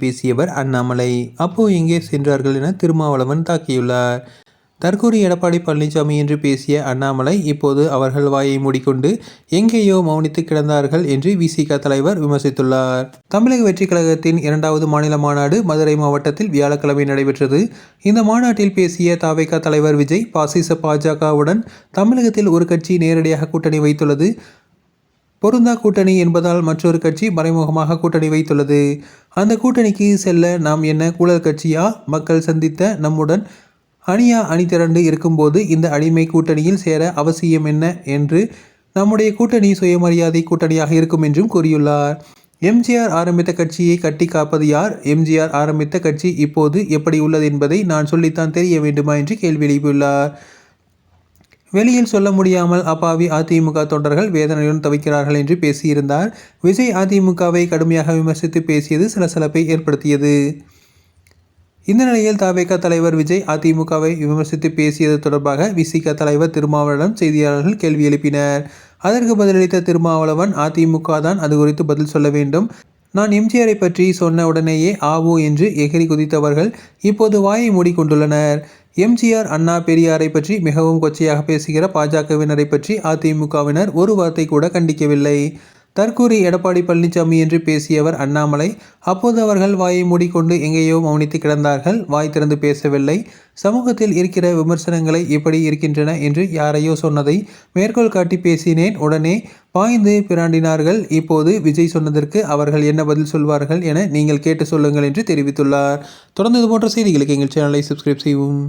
பேசியவர் அண்ணாமலை. அப்போ எங்கே சென்றார்கள் என திருமாவளவன் தாக்கியுள்ளார். தற்கூறி எடப்பாடி பழனிசாமி என்று பேசிய அண்ணாமலை இப்போது அவர்கள் வாயை மூடிக்கொண்டு எங்கேயோ மௌனித்து கிடந்தார்கள் என்று விசிக தலைவர் விமர்சித்துள்ளார். தமிழக வெற்றிக் கழகத்தின் இரண்டாவது மாநில மாநாடு மதுரை மாவட்டத்தில் வியாழக்கிழமை நடைபெற்றது. இந்த மாநாட்டில் பேசிய தாவேகா தலைவர் விஜய் பாசிச பாஜகவுடன் தமிழகத்தில் ஒரு கட்சி நேரடியாக கூட்டணி வைத்துள்ளது. பொருந்தா கூட்டணி என்பதால் மற்றொரு கட்சி மறைமுகமாக கூட்டணி வைத்துள்ளது. அந்த கூட்டணிக்கு செல்ல நாம் என்ன கூழல் கட்சியா? மக்கள் சந்தித்த நம்முடன் அணியா அணி திரண்டு இருக்கும்போது இந்த அடிமை கூட்டணியில் சேர அவசியம் என்ன என்று நம்முடைய கூட்டணி சுயமரியாதை கூட்டணியாக இருக்கும் என்றும் கூறியுள்ளார். எம்ஜிஆர் ஆரம்பித்த கட்சியை கட்டி காப்பது யார்? எம்ஜிஆர் ஆரம்பித்த கட்சி இப்போது எப்படி உள்ளது என்பதை நான் சொல்லித்தான் தெரிய வேண்டுமா என்று கேள்வி எழுப்பியுள்ளார். வெளியில் சொல்ல முடியாமல் அப்பாவி அதிமுக தொண்டர்கள் வேதனையுடன் தவிக்கிறார்கள் என்று பேசியிருந்தார். விஜய் அதிமுகவை கடுமையாக விமர்சித்து பேசியது சலசலப்பை ஏற்படுத்தியது. இந்த நிலையில் தவேக தலைவர் விஜய் அதிமுகவை விமர்சித்து பேசியது தொடர்பாக விசிக தலைவர் திருமாவளவன் செய்தியாளர்கள் கேள்வி எழுப்பினர். அதற்கு பதிலளித்த திருமாவளவன் அதிமுக தான் அது குறித்து பதில் சொல்ல வேண்டும். நான் எம்ஜிஆரை பற்றி சொன்ன உடனேயே ஆவோ என்று எகிரி குதித்தவர்கள் இப்போது வாயை மூடிக்கொண்டுள்ளனர். எம்ஜிஆர் அண்ணா பெரியாரை பற்றி மிகவும் கொச்சையாக பேசுகிற பாஜகவினரை பற்றி அதிமுகவினர் ஒரு வார்த்தை கூட கண்டிக்கவில்லை. தற்கூறி எடப்பாடி பழனிசாமி என்று பேசியவர் அண்ணாமலை அப்போது அவர்கள் வாயை மூடிக்கொண்டு எங்கேயோ மௌனித்து கிடந்தார்கள் வாய் திறந்து பேசவில்லை. சமூகத்தில் இருக்கிற விமர்சனங்களை எப்படி இருக்கின்றன என்று யாரையோ சொன்னதை மேற்கோள் காட்டி பேசினேன். உடனே பாய்ந்து பிராண்டினார்கள். இப்போது விஜய் சொன்னதற்கு அவர்கள் என்ன பதில் சொல்வார்கள் என நீங்கள் கேட்டு சொல்லுங்கள் என்று தெரிவித்துள்ளார். தொடர்ந்து இது போன்ற செய்திகளுக்கு எங்கள் சேனலை சப்ஸ்கிரைப் செய்வோம்